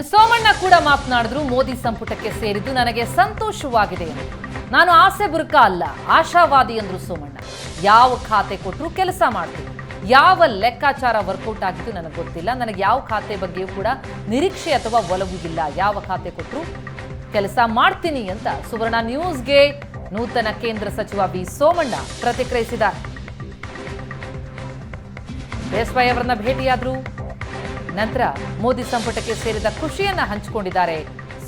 ಇನ್ನು ಸೋಮಣ್ಣ ಕೂಡ ಮಾತನಾಡಿದ್ರು, ಮೋದಿ ಸಂಪುಟಕ್ಕೆ ಸೇರಿದ್ದು ನನಗೆ ಸಂತೋಷವಾಗಿದೆ. ನಾನು ಆಸೆ ಬುರುಕ ಅಲ್ಲ, ಆಶಾವಾದಿ ಅಂದ್ರು ಸೋಮಣ್ಣ. ಯಾವ ಖಾತೆ ಕೊಟ್ಟರು ಕೆಲಸ ಮಾಡ್ತೀನಿ. ಯಾವ ಲೆಕ್ಕಾಚಾರ ವರ್ಕೌಟ್ ಆಗಿದ್ದು ನನಗೆ ಗೊತ್ತಿಲ್ಲ. ನನಗೆ ಯಾವ ಖಾತೆ ಬಗ್ಗೆಯೂ ಕೂಡ ನಿರೀಕ್ಷೆ ಅಥವಾ ಒಲವು ಇಲ್ಲ. ಯಾವ ಖಾತೆ ಕೊಟ್ಟರು ಕೆಲಸ ಮಾಡ್ತೀನಿ ಅಂತ ಸುವರ್ಣ ನ್ಯೂಸ್ಗೆ ನೂತನ ಕೇಂದ್ರ ಸಚಿವ ಬಿ ಸೋಮಣ್ಣ ಪ್ರತಿಕ್ರಿಯಿಸಿದ್ದಾರೆ. ವೈ ಅವರನ್ನ ಭೇಟಿಯಾದ್ರು. ನಂತರ ಮೋದಿ ಸಂಪುಟಕ್ಕೆ ಸೇರಿದ ಖುಷಿಯನ್ನ ಹಂಚಿಕೊಂಡಿದ್ದಾರೆ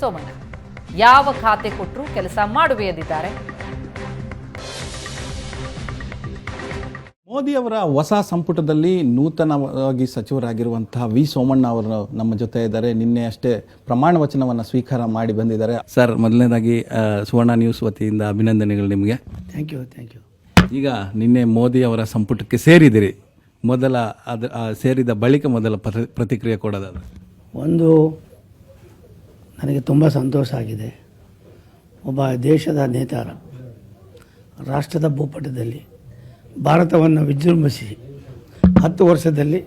ಸೋಮಣ್ಣ. ಯಾವ ಖಾತೆ ಕೊಟ್ಟರು ಕೆಲಸ ಮಾಡುವೆ ಎಂದಿದ್ದಾರೆ. ಮೋದಿ ಅವರ ಹೊಸ ಸಂಪುಟದಲ್ಲಿ ನೂತನವಾಗಿ ಸಚಿವರಾಗಿರುವಂತಹ ವಿ ಸೋಮಣ್ಣ ಅವರು ನಮ್ಮ ಜೊತೆ ಇದ್ದಾರೆ. ನಿನ್ನೆ ಅಷ್ಟೇ ಪ್ರಮಾಣ ವಚನವನ್ನು ಸ್ವೀಕಾರ ಮಾಡಿ ಬಂದಿದ್ದಾರೆ. ಸರ್ ಮೊದಲನೇದಾಗಿ ಸುವರ್ಣ ನ್ಯೂಸ್ ವತಿಯಿಂದ ಅಭಿನಂದನೆಗಳು ನಿಮಗೆ. ಥ್ಯಾಂಕ್ ಯು ಥ್ಯಾಂಕ್ ಯು ಈಗ ನಿನ್ನೆ ಮೋದಿ ಅವರ ಸಂಪುಟಕ್ಕೆ ಸೇರಿದಿರಿ. ಮೊದಲ ಅದ ಸೇರಿದ ಬಳಿಕ ಮೊದಲ ಪ್ರ- ಪ್ರತಿಕ್ರಿಯೆ ಕೊಡೋದಾದ್ರೆ? ಒಂದು, ನನಗೆ ತುಂಬ ಸಂತೋಷ ಆಗಿದೆ. ಒಬ್ಬ ದೇಶದ ನೇತಾರ, ರಾಷ್ಟ್ರದ ಭೂಪಟದಲ್ಲಿ ಭಾರತವನ್ನು ವಿಜೃಂಭಿಸಿ ಹತ್ತು ವರ್ಷದಲ್ಲಿ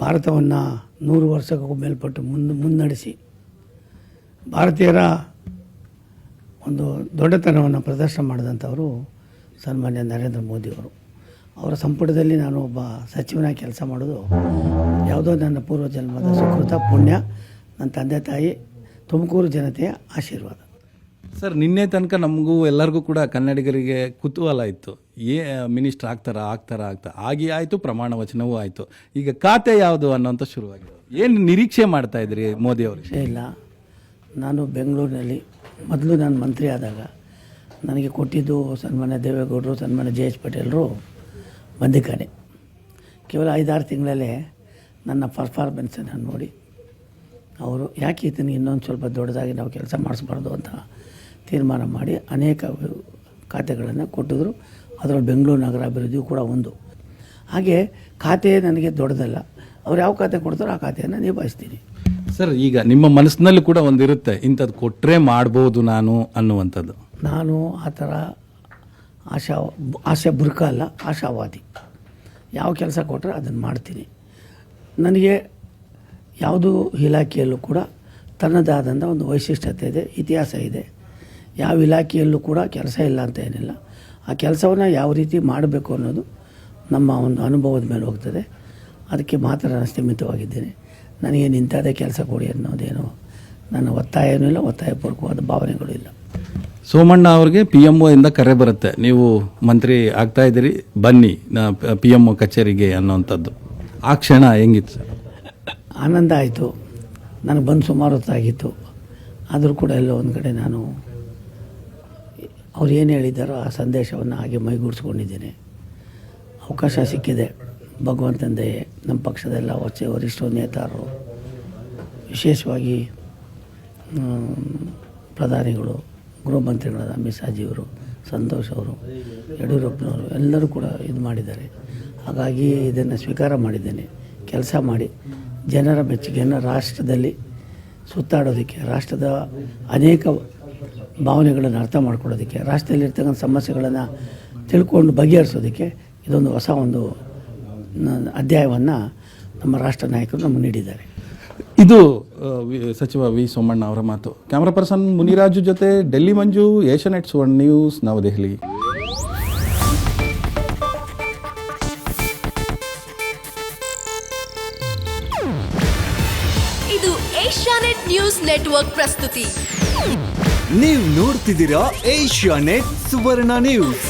ಭಾರತವನ್ನು ನೂರು ವರ್ಷಕ್ಕೂ ಮೇಲ್ಪಟ್ಟು ಮುನ್, ಮುನ್ನಡೆಸಿ ಭಾರತೀಯರ ಒಂದು ದೊಡ್ಡತನವನ್ನು ಪ್ರದರ್ಶನ ಮಾಡಿದಂಥವರು ಸನ್ಮಾನ್ಯ ನರೇಂದ್ರ ಮೋದಿಯವರು. ಅವರ ಸಂಪುಟದಲ್ಲಿ ನಾನು ಒಬ್ಬ ಸಚಿವನಾಗಿ ಕೆಲಸ ಮಾಡೋದು ಯಾವುದೋ ನನ್ನ ಪೂರ್ವಜನ್ಮದ ಸುಕೃತ ಪುಣ್ಯ ನನ್ನ ತಂದೆ ತಾಯಿ ತುಮಕೂರು ಜನತೆಯ ಆಶೀರ್ವಾದ. ಸರ್ ನಿನ್ನೆ ತನಕ ನಮಗೂ ಎಲ್ಲರಿಗೂ ಕೂಡ ಕನ್ನಡಿಗರಿಗೆ ಕುತೂಹಲ ಇತ್ತು. ಏ ಮಿನಿಸ್ಟರ್ ಆಗ್ತಾರಾ ಆಗ್ತಾರ ಆಗ್ತಾ ಆಗಿ ಆಯಿತು ಪ್ರಮಾಣ ವಚನವೂ ಆಯಿತು. ಈಗ ಖಾತೆ ಯಾವುದು ಅನ್ನೋಂಥ ಶುರುವಾಗಿದೆ. ಏನು ನಿರೀಕ್ಷೆ ಮಾಡ್ತಾ ಇದ್ರಿ ಮೋದಿ ಅವರು? ಇಲ್ಲ. ನಾನು ಬೆಂಗಳೂರಿನಲ್ಲಿ ಮೊದಲು ನಾನು ಮಂತ್ರಿ ಆದಾಗ ನನಗೆ ಕೊಟ್ಟಿದ್ದು ಸನ್ಮಾನ್ಯ ದೇವೇಗೌಡರು ಸನ್ಮಾನ್ಯ ಜೆ ಎಚ್ ಪಟೇಲರು ಬಂದಿಕಾನೆ ಕೇವಲ ಐದಾರು ತಿಂಗಳಲ್ಲೇ ನನ್ನ ಪರ್ಫಾರ್ಮೆನ್ಸನ್ನು ನೋಡಿ ಅವರು ಯಾಕೆ ಇದನ್ನು ಇನ್ನೊಂದು ಸ್ವಲ್ಪ ದೊಡ್ಡದಾಗಿ ನಾವು ಕೆಲಸ ಮಾಡಿಸ್ಬಾರ್ದು ಅಂತ ತೀರ್ಮಾನ ಮಾಡಿ ಅನೇಕ ಖಾತೆಗಳನ್ನು ಕೊಟ್ಟಿದ್ರು. ಅದರಲ್ಲಿ ಬೆಂಗಳೂರು ನಗರ ಅಭಿವೃದ್ಧಿಯೂ ಕೂಡ ಒಂದು. ಹಾಗೆ ಖಾತೆ ನನಗೆ ದೊಡ್ಡದಲ್ಲ ಅವ್ರು ಯಾವ ಖಾತೆ ಕೊಡ್ತಾರೋ ಆ ಖಾತೆಯನ್ನು ನಿಭಾಯಿಸ್ತೀನಿ ಸರ್ ಈಗ ನಿಮ್ಮ ಮನಸ್ಸಿನಲ್ಲಿ ಕೂಡ ಒಂದಿರುತ್ತೆ ಇಂಥದ್ದು ಕೊಟ್ಟರೆ ಮಾಡ್ಬೋದು ನಾನು ಅನ್ನುವಂಥದ್ದು. ನಾನು ಆ ಥರ ಆಶಾ ಆಶಾ ಬುರ್ಕ ಅಲ್ಲ, ಆಶಾವಾದಿ. ಯಾವ ಕೆಲಸ ಕೊಟ್ಟರೆ ಅದನ್ನು ಮಾಡ್ತೀನಿ. ನನಗೆ ಯಾವುದೂ ಇಲಾಖೆಯಲ್ಲೂ ಕೂಡ ತನ್ನದಾದಂಥ ಒಂದು ವೈಶಿಷ್ಟ್ಯತೆ ಇದೆ, ಇತಿಹಾಸ ಇದೆ. ಯಾವ ಇಲಾಖೆಯಲ್ಲೂ ಕೂಡ ಕೆಲಸ ಇಲ್ಲ ಅಂತ ಏನಿಲ್ಲ. ಆ ಕೆಲಸವನ್ನು ಯಾವ ರೀತಿ ಮಾಡಬೇಕು ಅನ್ನೋದು ನಮ್ಮ ಒಂದು ಅನುಭವದ ಮೇಲೆ ಹೋಗ್ತದೆ. ಅದಕ್ಕೆ ಮಾತ್ರ ನಾನು ಸ್ಥಿಮಿತವಾಗಿದ್ದೇನೆ ನನಗೆ ನಿಂತದೇ ಕೆಲಸ ಕೊಡಿ ಅನ್ನೋದೇನು ನನ್ನ ಒತ್ತಾಯನೂ ಇಲ್ಲ, ಒತ್ತಾಯಪೂರ್ವಕವಾದ ಭಾವನೆಗಳು ಇಲ್ಲ. ಸೋಮಣ್ಣ ಅವ್ರಿಗೆ ಪಿ ಎಂ ಇಂದ ಕರೆ ಬರುತ್ತೆ. ನೀವು ಮಂತ್ರಿ ಆಗ್ತಾ ಇದ್ದೀರಿ, ಬನ್ನಿ. ಪಿ ಎಂ ಕಚೇರಿಗೆ ಅನ್ನೋವಂಥದ್ದು. ಆ ಕ್ಷಣ ಹೆಂಗಿತ್ತು ಸರ್? ಆನಂದ ಆಯಿತು. ನನಗೆ ಬಂದು ಸುಮಾರು ಹೊತ್ತಾಗಿತ್ತು ಆದರೂ ಕೂಡ ಎಲ್ಲೋ ಒಂದು ಕಡೆ ನಾನು ಅವ್ರು ಏನು ಹೇಳಿದ್ದಾರೋ ಆ ಸಂದೇಶವನ್ನು ಹಾಗೆ ಮೈಗೂಡಿಸ್ಕೊಂಡಿದ್ದೇನೆ. ಅವಕಾಶ ಸಿಕ್ಕಿದೆ. ಭಗವಂತನ ದಯೆ ನಮ್ಮ ಪಕ್ಷದೆಲ್ಲ ವಚ್ಚೆ ವರಿಷ್ಠ ನೇತಾರರು, ವಿಶೇಷವಾಗಿ ಪ್ರಧಾನಿಗಳು ಗೃಹ ಅಮಿತ್ ಶಾಜಿಯವರು ಸಂತೋಷ್ ಅವರು, ಯಡಿಯೂರಪ್ಪನವರು ಎಲ್ಲರೂ ಕೂಡ ಇದು ಮಾಡಿದ್ದಾರೆ. ಹಾಗಾಗಿ ಇದನ್ನು ಸ್ವೀಕಾರ ಮಾಡಿದ್ದೇನೆ. ಕೆಲಸ ಮಾಡಿ ಜನರ ಮೆಚ್ಚುಗೆಯನ್ನು ರಾಷ್ಟ್ರದಲ್ಲಿ ಸುತ್ತಾಡೋದಕ್ಕೆ, ರಾಷ್ಟ್ರದ ಅನೇಕ ಭಾವನೆಗಳನ್ನು ಅರ್ಥ ಮಾಡ್ಕೊಳ್ಳೋದಕ್ಕೆ, ರಾಷ್ಟ್ರದಲ್ಲಿರ್ತಕ್ಕಂಥ ಸಮಸ್ಯೆಗಳನ್ನು ತಿಳ್ಕೊಂಡು ಬಗೆಹರಿಸೋದಕ್ಕೆ ಇದೊಂದು ಹೊಸ ಒಂದು ಅಧ್ಯಾಯವನ್ನು ನಮ್ಮ ರಾಷ್ಟ್ರ ನಾಯಕರು ನಮಗೆ ನೀಡಿದ್ದಾರೆ. ಇದು ಸಚಿವ ವಿ ಸೋಮಣ್ಣ ಅವರ ಮಾತು. ಕ್ಯಾಮ್ರಾ ಪರ್ಸನ್ ಮುನಿರಾಜು ಜೊತೆ ಡೆಲ್ಲಿ ಮಂಜು ಏಷ್ಯಾನೆಟ್ ಸುವರ್ಣ ನ್ಯೂಸ್ ನವದೆಹಲಿ. ಇದು ಏಷ್ಯಾನೆಟ್ ನ್ಯೂಸ್ ನೆಟ್ವರ್ಕ್ ಪ್ರಸ್ತುತಿ. ನೀವು ನೋಡ್ತಿದ್ದೀರಾ ಏಷ್ಯಾ ನೆಟ್ ಸುವರ್ಣ ನ್ಯೂಸ್.